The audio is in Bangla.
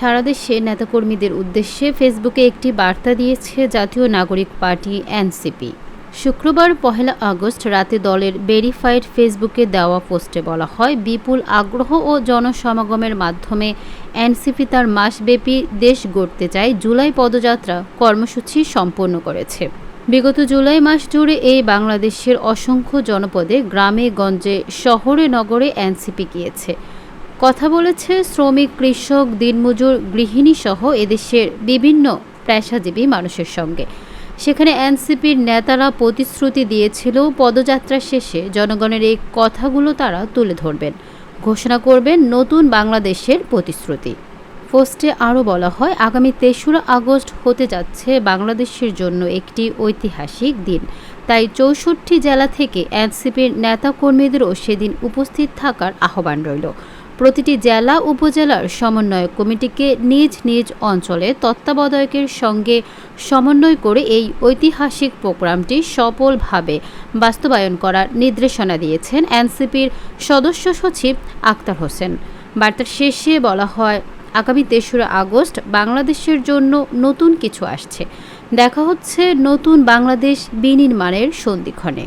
সারা দেশে নেতাকর্মীদের উদ্দেশ্যে ফেসবুকে একটি বার্তা দিয়েছে জাতীয় নাগরিক পার্টি এনসিপি। শুক্রবার পহেলা আগস্ট রাতে দলের ভেরিফাইড ফেসবুকে দেওয়া পোস্টে বলা হয়, বিপুল আগ্রহ ও জনসমাগমের মাধ্যমে এনসিপি তার মাসব্যাপী দেশ গড়তে চায় জুলাই পদযাত্রা কর্মসূচি সম্পন্ন করেছে। বিগত জুলাই মাস জুড়ে এই বাংলাদেশের অসংখ্য জনপদে গ্রামে, গঞ্জে, শহরে, নগরে এনসিপি গিয়েছে। কথা বলেছে শ্রমিক, কৃষক, দিনমজুর, গৃহিণী সহ এদেশের বিভিন্ন পেশাজীবী মানুষের সঙ্গে। সেখানে এনসিপির নেতারা প্রতিশ্রুতি দিয়েছিল, পদযাত্রা শেষে জনগণের এই কথাগুলো তারা তুলে ধরবেন। ঘোষণা করবেন নতুন বাংলাদেশের প্রতিশ্রুতি। পোস্টে আরও বলা হয়, আগামী তেসরা আগস্ট হতে যাচ্ছে বাংলাদেশের জন্য একটি ঐতিহাসিক দিন। তাই চৌষট্টি জেলা থেকে এনসিপির নেতাকর্মীদেরও সেদিন উপস্থিত থাকার আহ্বান রইল। প্রতিটি জেলা উপজেলার সমন্বয় কমিটিকে নিজ নিজ অঞ্চলে তত্ত্বাবধায়কের সঙ্গে সমন্বয় করে এই ঐতিহাসিক প্রোগ্রামটি সফলভাবে বাস্তবায়ন করার নির্দেশনা দিয়েছেন এনসিপির সদস্য সচিব আক্তার হোসেন। বার্তার শেষে বলা হয়, আগামী তেসরা আগস্ট বাংলাদেশের জন্য নতুন কিছু আসছে। দেখা হচ্ছে নতুন বাংলাদেশ বিনির্মাণের সন্ধিক্ষণে।